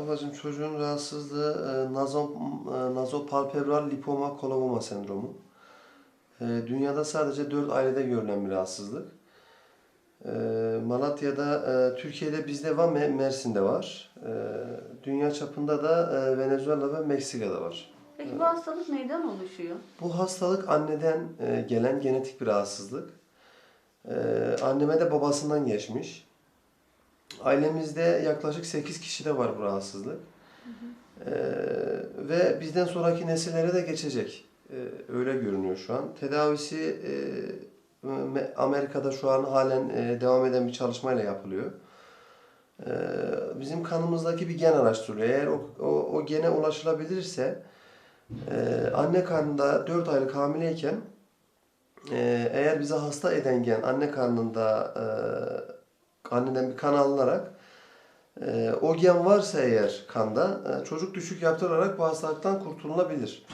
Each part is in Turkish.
Ablacığım çocuğun rahatsızlığı e, nazo, e, nazopalpebral lipoma koloboma sendromu. E, dünyada sadece 4 ailede görülen bir rahatsızlık. E, Malatya'da, e, Türkiye'de bizde var, Me- Mersin'de var. E, dünya çapında da e, Venezuela ve Meksika'da var. Peki bu hastalık neyden oluşuyor? Bu hastalık anneden e, gelen genetik bir rahatsızlık. E, anneme de babasından geçmiş. Ailemizde yaklaşık 8 kişide var bu rahatsızlık. E, ve bizden sonraki nesillere de geçecek. E, öyle görünüyor şu an. Tedavisi e, Me- Amerika'da şu an halen e, devam eden bir çalışmayla yapılıyor. E, bizim kanımızdaki bir gen araştırılıyor. Eğer o, o, o gene ulaşılabilirse ee, anne karnında 4 aylık hamileyken e, eğer bize hasta eden gen anne karnında e, anneden bir kan alınarak e, o gen varsa eğer kanda e, çocuk düşük yaptırılarak bu hastalıktan kurtulunabilir.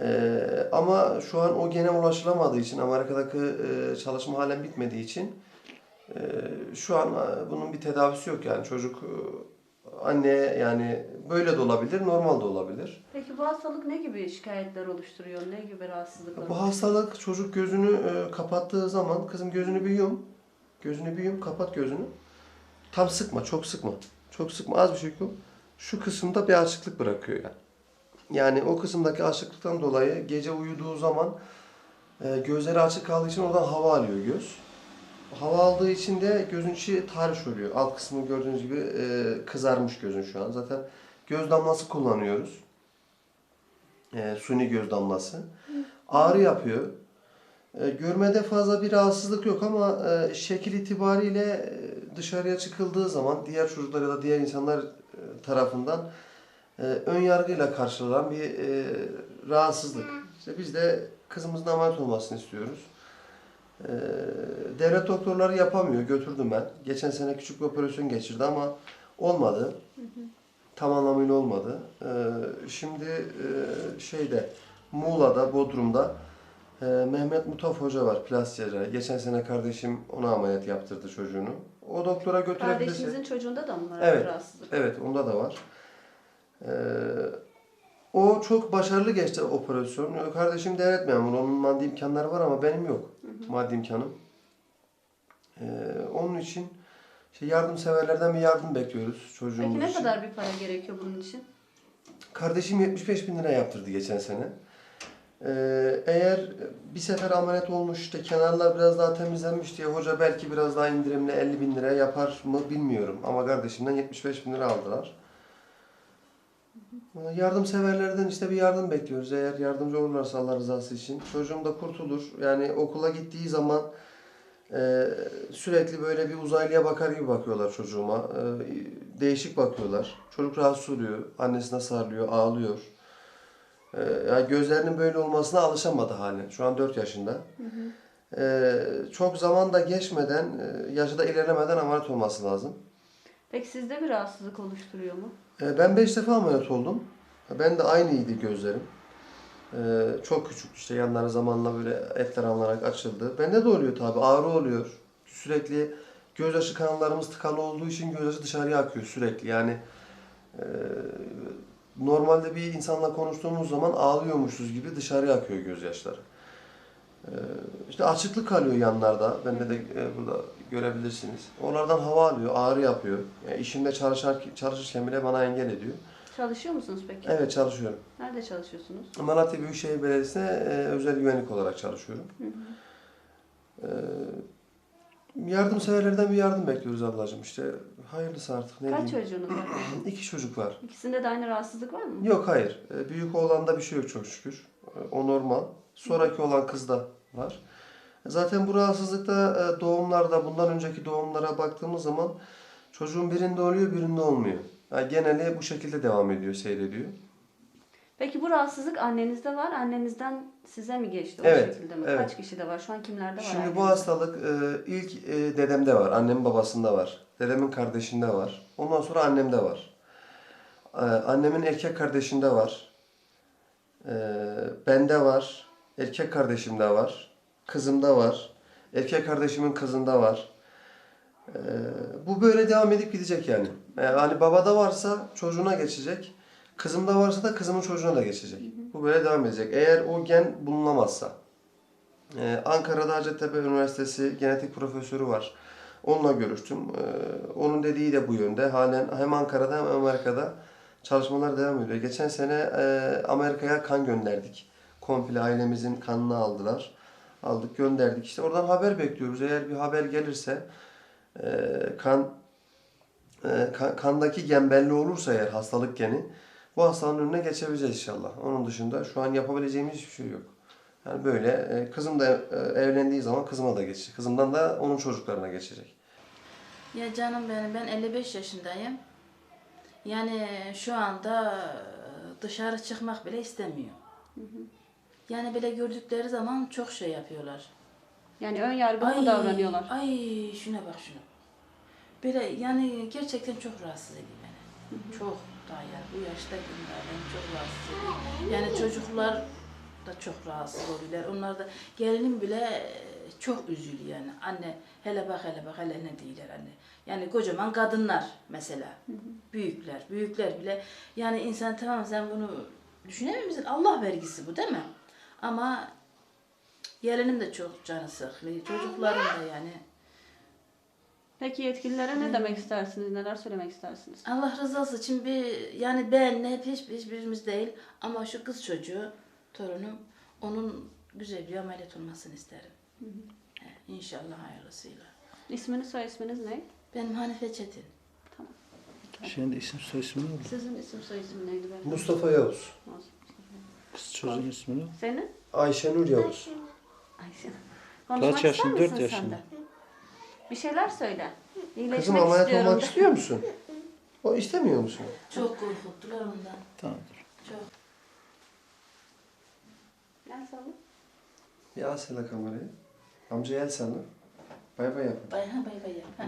E, ama şu an o gene ulaşılamadığı için Amerika'daki e, çalışma halen bitmediği için e, şu an e, bunun bir tedavisi yok yani çocuk e, anne yani böyle de olabilir normal de olabilir. Peki bu hastalık ne gibi şikayetler oluşturuyor? Ne gibi rahatsızlıklar? Bu hastalık çocuk gözünü e, kapattığı zaman kızım gözünü bir yum. Gözünü bir yum, kapat gözünü. Tam sıkma, çok sıkma. Çok sıkma, az bir şey yum. Şu kısımda bir açıklık bırakıyor yani. Yani o kısımdaki açıklıktan dolayı gece uyuduğu zaman e, gözleri açık kaldığı için oradan hava alıyor göz. Hava aldığı için de gözün içi tahriş oluyor. Alt kısmı gördüğünüz gibi e, kızarmış gözün şu an. Zaten göz damlası kullanıyoruz. E, suni göz damlası. Ağrı yapıyor. E, görmede fazla bir rahatsızlık yok ama e, şekil itibariyle e, dışarıya çıkıldığı zaman diğer çocuklar ya da diğer insanlar tarafından ön yargıyla karşılanan bir rahatsızlık. İşte biz de kızımızın ameliyat olmasını istiyoruz. Devlet doktorları yapamıyor. Götürdüm ben. Geçen sene küçük bir operasyon geçirdi ama olmadı. Tam anlamıyla olmadı. Şimdi şeyde Muğla'da, Bodrum'da e, Mehmet Mutaf Hoca var, cerrahi. Geçen sene kardeşim ona ameliyat yaptırdı çocuğunu. O doktora götürebilirsin. Kardeşinizin çocuğunda da mı var Evet. rahatsızlık? Evet, onda da var. Ee, o çok başarılı geçti operasyon. Kardeşim devlet memuru, onun maddi imkanları var ama benim yok. Maddi imkanım. Ee, onun için işte yardımseverlerden bir yardım bekliyoruz çocuğumuz Peki ne için. kadar bir para gerekiyor bunun için? Kardeşim 75 bin lira yaptırdı geçen sene. Ee, eğer bir sefer ameliyat olmuş işte kenarlar biraz daha temizlenmiş diye hoca belki biraz daha indirimle 50 bin liraya yapar mı bilmiyorum. Ama kardeşimden 75 bin lira aldılar. Yardımseverlerden işte bir yardım bekliyoruz. Eğer yardımcı olurlarsa Allah rızası için. Çocuğum da kurtulur. Yani okula gittiği zaman e, sürekli böyle bir uzaylıya bakar gibi bakıyorlar çocuğuma. E, değişik bakıyorlar. Çocuk rahatsız oluyor. Annesine sarılıyor, ağlıyor. E, yani gözlerinin böyle olmasına alışamadı halen. Şu an 4 yaşında. E, çok zaman da geçmeden, e, yaşı da ilerlemeden ameliyat olması lazım. Peki sizde bir rahatsızlık oluşturuyor mu? E, Ben 5 defa ameliyat oldum. Ben de aynıydı gözlerim. E, çok küçük işte yanları zamanla böyle etler alınarak açıldı. Bende de oluyor tabi ağrı oluyor. Sürekli gözyaşı kanallarımız tıkalı olduğu için gözyaşı dışarıya akıyor sürekli. Yani e, normalde bir insanla konuştuğumuz zaman ağlıyormuşuz gibi dışarıya akıyor gözyaşları. E, işte açıklık kalıyor yanlarda. Bende de e, burada görebilirsiniz. Oralardan hava alıyor, ağrı yapıyor. Yani işimde çalışar, çalışırken bile bana engel ediyor. Çalışıyor musunuz peki? Evet çalışıyorum. Nerede çalışıyorsunuz? Malatya Büyükşehir Belediyesi'ne e, özel güvenlik olarak çalışıyorum. E, yardımseverlerden bir yardım bekliyoruz ablacığım işte. Hayırlısı artık ne Kaç diyeyim. çocuğunuz var? İki çocuk var. İkisinde de aynı rahatsızlık var mı? Yok hayır. E, Büyük oğlanda bir şey yok çok şükür. E, O normal. Sonraki olan kızda var. Zaten bu rahatsızlıkta e, doğumlarda bundan önceki doğumlara baktığımız zaman çocuğun birinde oluyor birinde olmuyor. Yani geneli bu şekilde devam ediyor, seyrediyor. Peki bu rahatsızlık annenizde var. Annenizden size mi geçti o Evet, şekilde mi? evet. Kaç kişide var? Şu an kimlerde var? Şimdi bu hastalık e, ilk e, dedemde var, annemin babasında var, dedemin kardeşinde var. Ondan sonra annemde var. E, annemin erkek kardeşinde var. E, bende var, erkek kardeşimde var, kızımda var, erkek kardeşimin kızında var. E, bu böyle devam edip gidecek yani. Ee, hani babada varsa çocuğuna geçecek. Kızımda varsa da kızımın çocuğuna da geçecek. Bu böyle devam edecek. Eğer o gen bulunamazsa. Ee, Ankara'da Hacettepe Üniversitesi genetik profesörü var. Onunla görüştüm. Ee, onun dediği de bu yönde. Halen hem Ankara'da hem Amerika'da çalışmalar devam ediyor. Geçen sene e, Amerika'ya kan gönderdik. Komple ailemizin kanını aldılar. Aldık gönderdik. İşte oradan haber bekliyoruz. Eğer bir haber gelirse e, kan, e, kan- kandaki gen belli olursa eğer hastalık geni bu hastalığın önüne geçebileceğiz inşallah. Onun dışında şu an yapabileceğimiz hiçbir şey yok. Yani böyle e, kızım da e, evlendiği zaman kızıma da geçecek. Kızımdan da onun çocuklarına geçecek. Ya canım benim ben 55 yaşındayım. Yani şu anda dışarı çıkmak bile istemiyor. Yani bile gördükleri zaman çok şey yapıyorlar. Yani ön yargılı mı davranıyorlar? Ay şuna bak şuna. Böyle yani gerçekten çok rahatsız ediyor beni. Çok daha yani bu yaşta günler beni çok rahatsız. Yani çocuklar da çok rahatsız oluyorlar. Onlar da gelinim bile e, çok üzülüyor yani. Anne hele bak hele bak hele ne diyorlar anne. Yani kocaman kadınlar mesela. Büyükler, büyükler bile. Yani insan tamam sen bunu düşünemiyor musun? Allah vergisi bu değil mi? Ama gelinim de çok canı sıkılıyor. Çocuklarım da yani. Peki yetkililere ne demek istersiniz? Neler söylemek istersiniz? Allah rızası için bir yani ben hep hiç, hiçbirimiz değil ama şu kız çocuğu torunum onun güzel bir ameliyat olmasını isterim. He, İnşallah hayırlısıyla. İsminiz soy isminiz ne? Benim Hanife Çetin. Şimdi isim soy ismi ne oldu? Sizin isim soy isim neydi? Ben Mustafa Yavuz. Kız çocuğun ismi ne? Senin? Ayşenur Yavuz. Ayşe. Konuşmak Kaç yaşın? ister Dört misin sen yaşında. De? Bir şeyler söyle. İyileşmek Kızım ameliyat istiyorum olmak de. istiyor musun? O istemiyor musun? Çok korkuttular ondan. Tamamdır. Çok. Gel salla. Ya sella kamerayı. Amca el salla. Bay bay yap. Bay ha bay bay yap. Ha.